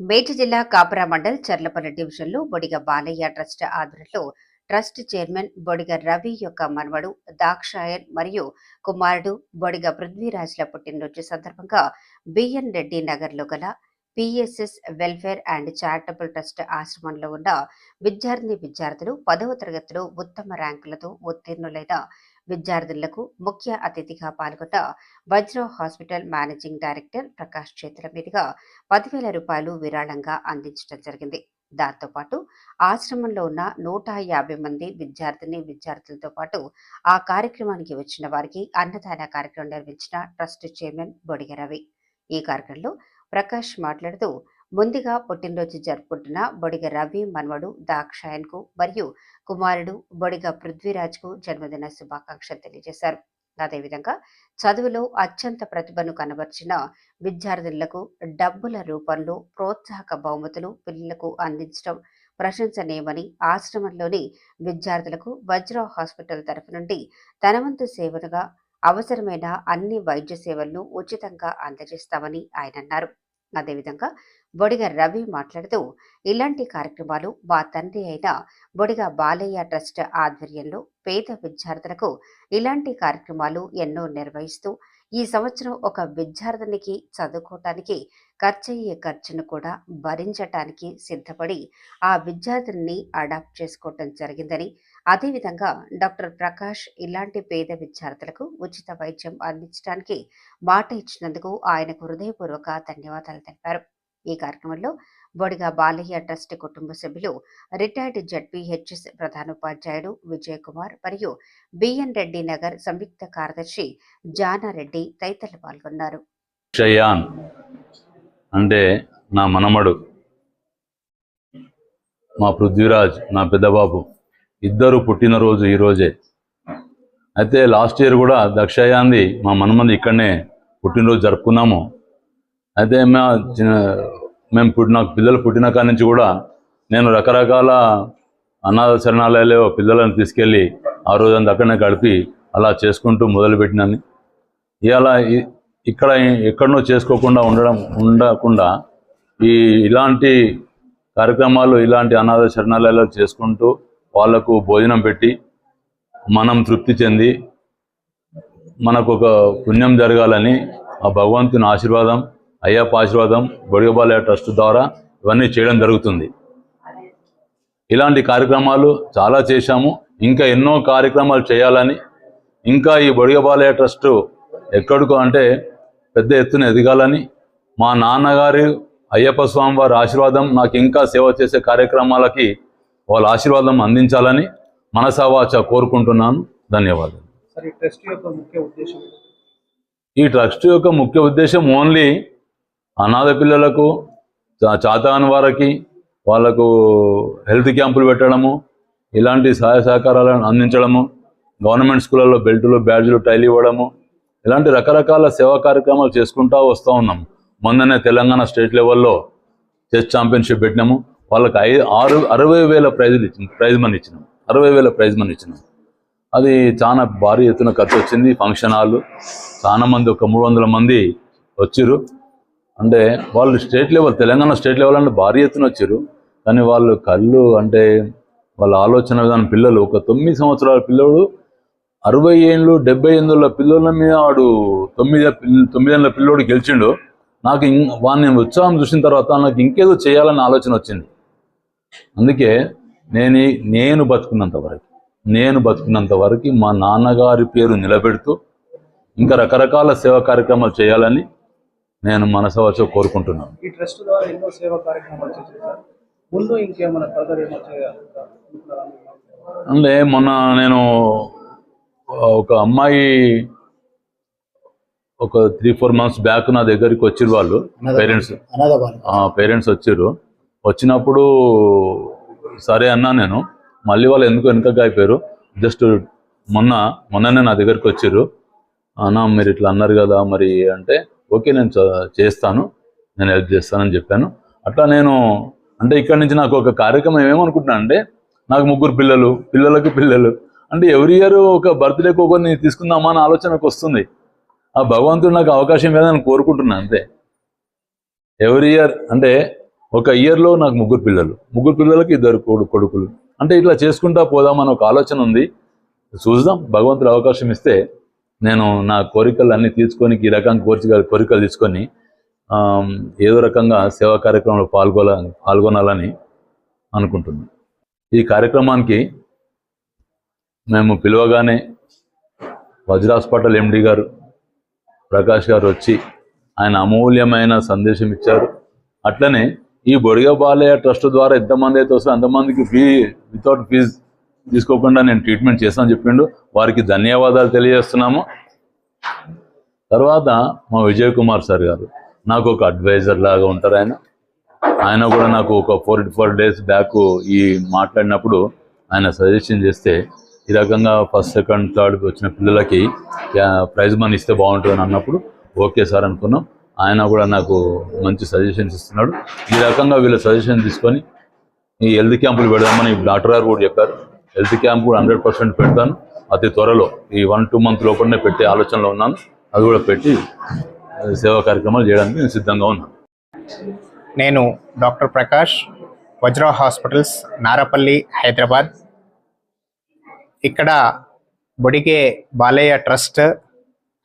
మేడ్చి జిల్లా కాపురా మండల్ చర్లపల్లి డివిజన్లో బొడిగ బాలయ్య ట్రస్ట్ ఆధ్వర్యంలో ట్రస్ట్ చైర్మన్ బొడిగ రవి యొక్క మనవడు దాక్షాయన్ మరియు కుమారుడు బొడిగ పృథ్వీరాజ్ల పుట్టినరోజు సందర్భంగా బిఎన్ రెడ్డి నగర్లో గల PSS welfare and charitable trust ఆశ్రమంలో ఉన్న విద్యార్థిని విద్యార్థులు పదవ తరగతిలో ఉత్తమ ర్యాంకులతో ఉత్తీర్ణులైన విద్యార్థులకు ముఖ్య అతిథిగా పాల్గొన్న వజ్ర హాస్పిటల్ మేనేజింగ్ డైరెక్టర్ ప్రకాష్ చేతుల మీదుగా పదివేల రూపాయలు విరాళంగా అందించడం జరిగింది. దాంతో పాటు ఆశ్రమంలో ఉన్న నూట యాభై మంది విద్యార్థిని విద్యార్థులతో పాటు ఆ కార్యక్రమానికి వచ్చిన వారికి అన్నదాన కార్యక్రమం నిర్వహించిన ట్రస్ట్ చైర్మన్ బొడిగ రవి. ఈ కార్యక్రమంలో ప్రకాష్ మాట్లాడుతూ ముందుగా పుట్టినరోజు జరుపుకుంటున్న బొడిగ రవి మన్వడు దాక్షాయన్కు మరియు కుమారుడు బొడిగ పృథ్వీరాజ్కు జన్మదిన శుభాకాంక్షలు తెలియజేశారు. అదేవిధంగా చదువులో అత్యంత ప్రతిభను కనబర్చిన విద్యార్థులకు డబ్బుల రూపంలో ప్రోత్సాహక బహుమతులు పిల్లలకు అందించడం ప్రశంసనీయమని ఆశ్రమంలోని విద్యార్థులకు వజ్ర హాస్పిటల్ తరఫు నుండి తనవంతు సేవలుగా అవసరమైన అన్ని వైద్య సేవలను ఉచితంగా అందజేస్తామని ఆయన అన్నారు. అదేవిధంగా బొడిగ రవి మాట్లాడుతూ ఇలాంటి కార్యక్రమాలు మా తండ్రి అయిన బొడిగ బాలయ్య ట్రస్ట్ ఆధ్వర్యంలో పేద విద్యార్థులకు ఇలాంటి కార్యక్రమాలు ఎన్నో నిర్వహిస్తూ ఈ సంవత్సరం ఒక విద్యార్థినికి చదువుకోవటానికి ఖర్చయ్యే ఖర్చును కూడా భరించటానికి సిద్ధపడి ఆ విద్యార్థిని అడాప్ట్ చేసుకోవటం జరిగిందని అదేవిధంగా డాక్టర్ ప్రకాష్ ఇలాంటి పేద విద్యార్థులకు ఉచిత వైద్యం అందించడానికి మాట ఇచ్చినందుకు ఆయనకు హృదయపూర్వక ధన్యవాదాలు తెలిపారు. ఈ కార్యక్రమంలో బొడిగ బాలయ్య ట్రస్ట్ కుటుంబ సభ్యులు రిటైర్డ్ జడ్పీహెచ్ఎస్ ప్రధానోపాధ్యాయుడు విజయ్ కుమార్ మరియు బిఎన్ రెడ్డి నగర్ సంయుక్త కార్యదర్శి జానారెడ్డి తదితరులు పాల్గొన్నారు. షయాన్ అంటే నా మనమడు మా పృథ్వీరాజ్ నా పెద్దబాబు ఇద్దరు పుట్టినరోజు ఈరోజే అయితే లాస్ట్ ఇయర్ కూడా దక్షయాన్ది మా మనమంది ఇక్కడనే పుట్టినరోజు జరుపుకున్నాము. అయితే మా మేము పుట్టిన పిల్లలు పుట్టిన కాడి నుంచి కూడా నేను రకరకాల అనాథ శరణాలయాల్లో పిల్లలను తీసుకెళ్ళి ఆ రోజంతా అక్కడనే గడిపి అలా చేసుకుంటూ మొదలుపెట్టినాను. ఇవాళ ఇక్కడ ఎక్కడనో చేసుకోకుండా ఉండడం ఉండకుండా ఈ ఇలాంటి కార్యక్రమాలు ఇలాంటి అనాథ శరణాలయాలు చేసుకుంటూ వాళ్ళకు భోజనం పెట్టి మనం తృప్తి చెంది మనకు ఒక పుణ్యం జరగాలని ఆ భగవంతుని ఆశీర్వాదం అయ్యప్ప ఆశీర్వాదం బొడిగబాలయ ట్రస్ట్ ద్వారా ఇవన్నీ చేయడం జరుగుతుంది. ఇలాంటి కార్యక్రమాలు చాలా చేశాము. ఇంకా ఎన్నో కార్యక్రమాలు చేయాలని. ఇంకా ఈ బొడిగబాలయ ట్రస్ట్ ఎక్కడికో అంటే పెద్ద ఎత్తున ఎదగాలని. మా నాన్నగారి అయ్యప్ప స్వామి వారి ఆశీర్వాదం నాకు ఇంకా సేవ చేసే కార్యక్రమాలకి వాళ్ళ ఆశీర్వాదం అందించాలని మనసావాచ కోరుకుంటున్నాను. ధన్యవాదాలు. సరే ఈ ట్రస్ట్ యొక్క ముఖ్య ఉద్దేశం ఏంటి? ఈ ట్రస్ట్ యొక్క ముఖ్య ఉద్దేశం ఓన్లీ అనాథ పిల్లలకు చాతాన్ వారికి వాళ్ళకు హెల్త్ క్యాంపులు పెట్టడము ఇలాంటి సహాయ సహకారాలను అందించడము గవర్నమెంట్ స్కూళ్ళలో బెల్టులు బ్యాడ్జులు టైల్ ఇవ్వడము ఇలాంటి రకరకాల సేవా కార్యక్రమాలు చేసుకుంటూ వస్తూ ఉన్నాం మొన్ననే తెలంగాణ స్టేట్ లెవెల్లో చెస్ ఛాంపియన్షిప్ పెట్టినాము. వాళ్ళకి ఐదు ఆరు అరవై వేల ప్రైజులు ఇచ్చిన ప్రైజ్ మనీ ఇచ్చినాం. అరవై వేల ప్రైజ్ మనీ ఇచ్చినాం. అది చాలా భారీ ఎత్తున ఖర్చు వచ్చింది. ఫంక్షన్ హాల్ చాలా మంది ఒక మూడు వందల మంది వచ్చిర్రు. అంటే వాళ్ళు state level Telangana state level అంటే భారీ ఎత్తున వచ్చారు. కానీ వాళ్ళు కళ్ళు అంటే వాళ్ళ ఆలోచన విధానం పిల్లలు ఒక తొమ్మిది సంవత్సరాల పిల్లడు అరవై ఏళ్ళు డెబ్బై ఎనిమిదిల పిల్లల మీద వాడు తొమ్మిది తొమ్మిది తొమ్మిదేళ్ళ పిల్లోడు గెలిచిండు. నాకు వాడిని ఉత్సాహం చూసిన తర్వాత నాకు ఇంకేదో చేయాలని ఆలోచన వచ్చింది. అందుకే నేను నేను బతుకున్నంత వరకు నేను బతుకున్నంత వరకు మా నాన్నగారి పేరు నిలబెడుతూ ఇంకా రకరకాల సేవా కార్యక్రమాలు చేయాలని నేను మనసవచ్చో కోరుకుంటున్నాను. ఈ ట్రస్ట్ ద్వారా ఎన్నో సేవా కార్యక్రమాలు చేశారు ముందు ఇంకేమైనా ఫర్దర్ అంటే మొన్న నేను ఒక అమ్మాయి ఒక త్రీ ఫోర్ మంత్స్ బ్యాక్ నా దగ్గరికి వచ్చిరు వాళ్ళు పేరెంట్స్ పేరెంట్స్ వచ్చారు. వచ్చినప్పుడు సరే అన్నా నేను మళ్ళీ వాళ్ళు ఎందుకు వెనుకగా అయిపోయారు జస్ట్ మొన్న మొన్ననే నా దగ్గరికి వచ్చారు. అన్నా మీరు ఇట్లా అన్నారు కదా మరి అంటే ఓకే నేను చ- చేస్తాను నేను హెల్ప్ చేస్తానని చెప్పాను. అట్లా నేను అంటే ఇక్కడ నుంచి నాకు ఒక కార్యక్రమం ఏమనుకుంటున్నాను అంటే నాకు ముగ్గురు పిల్లలు పిల్లలకు పిల్లలు అంటే ఎవ్రీ ఇయర్ ఒక బర్త్డే కోకొని తీసుకుందామా అని ఆలోచనకు వస్తుంది. ఆ భగవంతుడు నాకు అవకాశం లేదని కోరుకుంటున్నాను అంతే. ఎవ్రీ ఇయర్ అంటే ఒక ఇయర్లో నాకు ముగ్గురు పిల్లలు ముగ్గురు పిల్లలకి ఇద్దరు కొడు కొడుకులు. అంటే ఇట్లా చేసుకుంటా పోదామని ఒక ఆలోచన ఉంది. చూద్దాం భగవంతుడు అవకాశం ఇస్తే నేను నా కోరికలు అన్నీ తీసుకొని ఈ రకంగా కోరిక కోరికలు తీసుకొని ఏదో రకంగా సేవా కార్యక్రమంలో పాల్గొనాలని పాల్గొనాలని అనుకుంటున్నాను ఈ కార్యక్రమానికి మేము పిలవగానే వజ్ర హాస్పిటల్ ఎండి గారు ప్రకాష్ గారు వచ్చి ఆయన అమూల్యమైన సందేశం ఇచ్చారు. అట్లనే ఈ బొడిగ బాలయ్య ట్రస్ట్ ద్వారా ఎంతమంది అయితే వస్తే అంతమందికి ఫీ వితౌట్ ఫీజు తీసుకోకుండా నేను ట్రీట్మెంట్ చేస్తానని చెప్పిండు. వారికి ధన్యవాదాలు తెలియజేస్తున్నాము. తర్వాత మా విజయ్ కుమార్ సార్ గారు నాకు ఒక అడ్వైజర్ లాగా ఉంటారు ఆయన. ఆయన కూడా నాకు ఒక ఫోర్ ఫోర్ డేస్ బ్యాక్ ఈ మాట్లాడినప్పుడు ఆయన సజెషన్ చేస్తే ఈ రకంగా ఫస్ట్ సెకండ్ థర్డ్ వచ్చిన పిల్లలకి ప్రైజ్ మనీ ఇస్తే బాగుంటుంది అన్నప్పుడు ఓకే సార్ అనుకున్నాం. ఆయన కూడా నాకు మంచి సజెషన్స్ ఇస్తున్నాడు. ఈ రకంగా వీళ్ళ సజెషన్ తీసుకొని ఈ హెల్త్ క్యాంపులు పెడదామని డాక్టర్ గారు కూడా చెప్పారు. హెల్త్ క్యాంప్ కూడా హండ్రెడ్ పర్సెంట్ పెడతాను. అతి త్వరలో ఈ వన్ టూ మంత్ లోపలనే పెట్టే ఆలోచనలో ఉన్నాను. అది కూడా పెట్టి సేవా కార్యక్రమాలు చేయడానికి నేను సిద్ధంగా ఉన్నాను. నేను డాక్టర్ ప్రకాష్ వజ్రా హాస్పిటల్స్ నారపల్లి హైదరాబాద్. ఇక్కడ Bodige Balaiah trust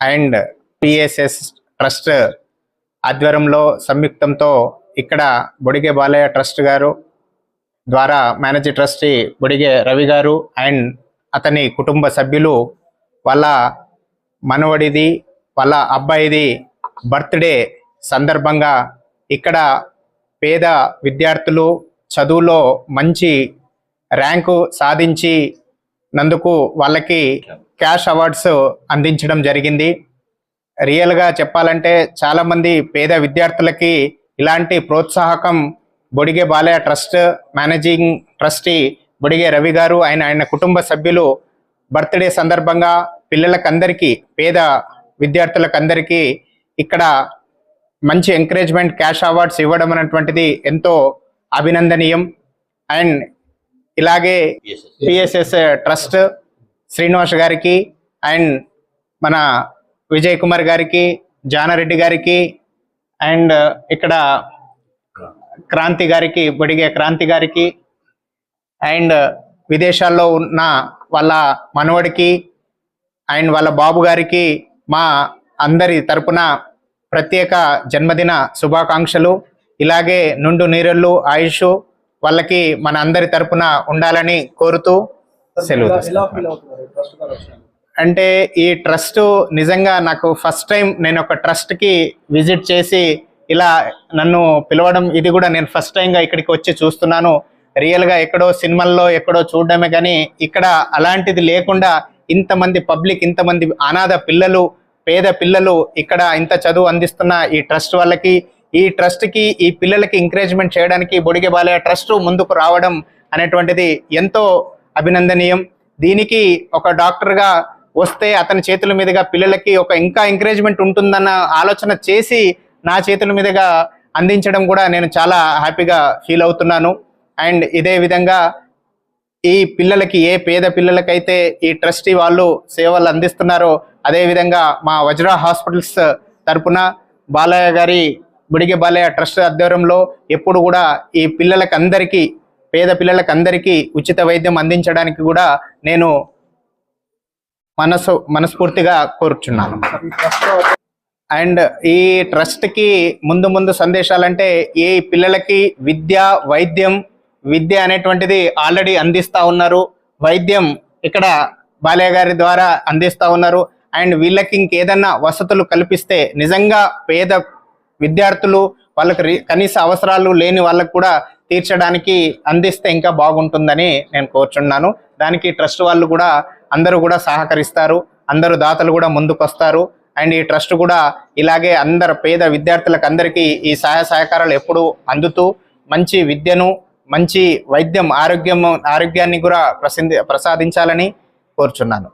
and PSS trust ఆధ్వర్యంలో సంయుక్తంతో ఇక్కడ బొడిగే బాలయ్య ట్రస్ట్ గారు ద్వారా మేనేజర్ ట్రస్టీ బొడిగే రవి గారు అండ్ అతని కుటుంబ సభ్యులు వాళ్ళ మనవడిది వాళ్ళ అబ్బాయిది బర్త్డే సందర్భంగా ఇక్కడ పేద విద్యార్థులు చదువులో మంచి ర్యాంకు సాధించి నందుకు వాళ్ళకి క్యాష్ అవార్డ్స్ అందించడం జరిగింది. రియల్గా చెప్పాలంటే చాలామంది పేద విద్యార్థులకి ఇలాంటి ప్రోత్సాహకం Bodige Balaiah trust managing trustee Bodige Ravi garu ఆయన ఆయన కుటుంబ సభ్యులు బర్త్డే సందర్భంగా పిల్లలకందరికీ పేద విద్యార్థులకందరికీ ఇక్కడ మంచి ఎంకరేజ్మెంట్ క్యాష్ అవార్డ్స్ ఇవ్వడం అనేటువంటిది ఎంతో అభినందనీయం. అండ్ ఇలాగే పిఎస్ఎస్ ట్రస్ట్ శ్రీనివాస్ గారికి అండ్ మన విజయ్ కుమార్ గారికి జానారెడ్డి గారికి అండ్ ఇక్కడ క్రాంతి గారికి బొడిగే క్రాంతి గారికి అండ్ విదేశాల్లో ఉన్న వాళ్ళ మనవడికి అండ్ వాళ్ళ బాబు గారికి మా అందరి తరపున ప్రత్యేక జన్మదిన శుభాకాంక్షలు. ఇలాగే నుండు నీరెళ్ళు ఆయుష్ వాళ్ళకి మన అందరి తరపున ఉండాలని కోరుతూ సెలవు అంటే ఈ ట్రస్ట్ నిజంగా నాకు ఫస్ట్ టైం నేను ఒక ట్రస్ట్కి విజిట్ చేసి ఇలా నన్ను పిలవడం ఇది కూడా నేను ఫస్ట్ టైంగా ఇక్కడికి వచ్చి చూస్తున్నాను. రియల్గా ఎక్కడో సినిమాల్లో ఎక్కడో చూడడమే కానీ ఇక్కడ అలాంటిది లేకుండా ఇంతమంది పబ్లిక్ ఇంతమంది అనాథ పిల్లలు పేద పిల్లలు ఇక్కడ ఇంత చదువు అందిస్తున్న ఈ ట్రస్ట్ వాళ్ళకి ఈ ట్రస్ట్కి ఈ పిల్లలకి ఎంకరేజ్మెంట్ చేయడానికి బొడిగే బాలయ్య ట్రస్ట్ ముందుకు రావడం అనేటువంటిది ఎంతో అభినందనీయం. దీనికి ఒక డాక్టర్గా వస్తే అతని చేతుల మీదుగా పిల్లలకి ఒక ఇంకా ఎంకరేజ్మెంట్ ఉంటుందన్న ఆలోచన చేసి నా చేతుల మీదుగా అందించడం కూడా నేను చాలా హ్యాపీగా ఫీల్ అవుతున్నాను. అండ్ ఇదే విధంగా ఈ పిల్లలకి ఏ పేద పిల్లలకైతే ఈ ట్రస్టీ వాళ్ళు సేవలు అందిస్తున్నారో అదే విధంగా మా వజ్రా హాస్పిటల్స్ తరపున బాలయ్య గారి బుడిగె బాలయ్య ట్రస్ట్ ఆధ్వర్యంలో ఎప్పుడు కూడా ఈ పిల్లలకి అందరికీ పేద పిల్లలకి అందరికీ ఉచిత వైద్యం అందించడానికి కూడా నేను మనసు మనస్ఫూర్తిగా కోరుచున్నాను. అండ్ ఈ ట్రస్ట్కి ముందు ముందు సందేశాలంటే ఈ పిల్లలకి విద్య వైద్యం విద్య అనేటువంటిది ఆల్రెడీ అందిస్తా ఉన్నారు. వైద్యం ఇక్కడ బాలయ్య గారి ద్వారా అందిస్తా ఉన్నారు. అండ్ వీళ్ళకి ఇంకేదన్నా వసతులు కల్పిస్తే నిజంగా పేద విద్యార్థులు వాళ్ళకి కనీస అవసరాలు లేని వాళ్ళకు కూడా తీర్చడానికి అందిస్తే ఇంకా బాగుంటుందని నేను కోరుచున్నాను. దానికి ట్రస్ట్ వాళ్ళు కూడా అందరూ కూడా సహకరిస్తారు. అందరూ దాతలు కూడా ముందుకొస్తారు. అండ్ ఈ ట్రస్ట్ కూడా ఇలాగే అందరు పేద విద్యార్థులకు అందరికీ ఈ సహాయ సహకారాలు ఎప్పుడూ అందుతూ మంచి విద్యను మంచి వైద్యం ఆరోగ్యం ఆరోగ్యాన్ని కూడా ప్రసింది ప్రసాదించాలని కోరుచున్నాను.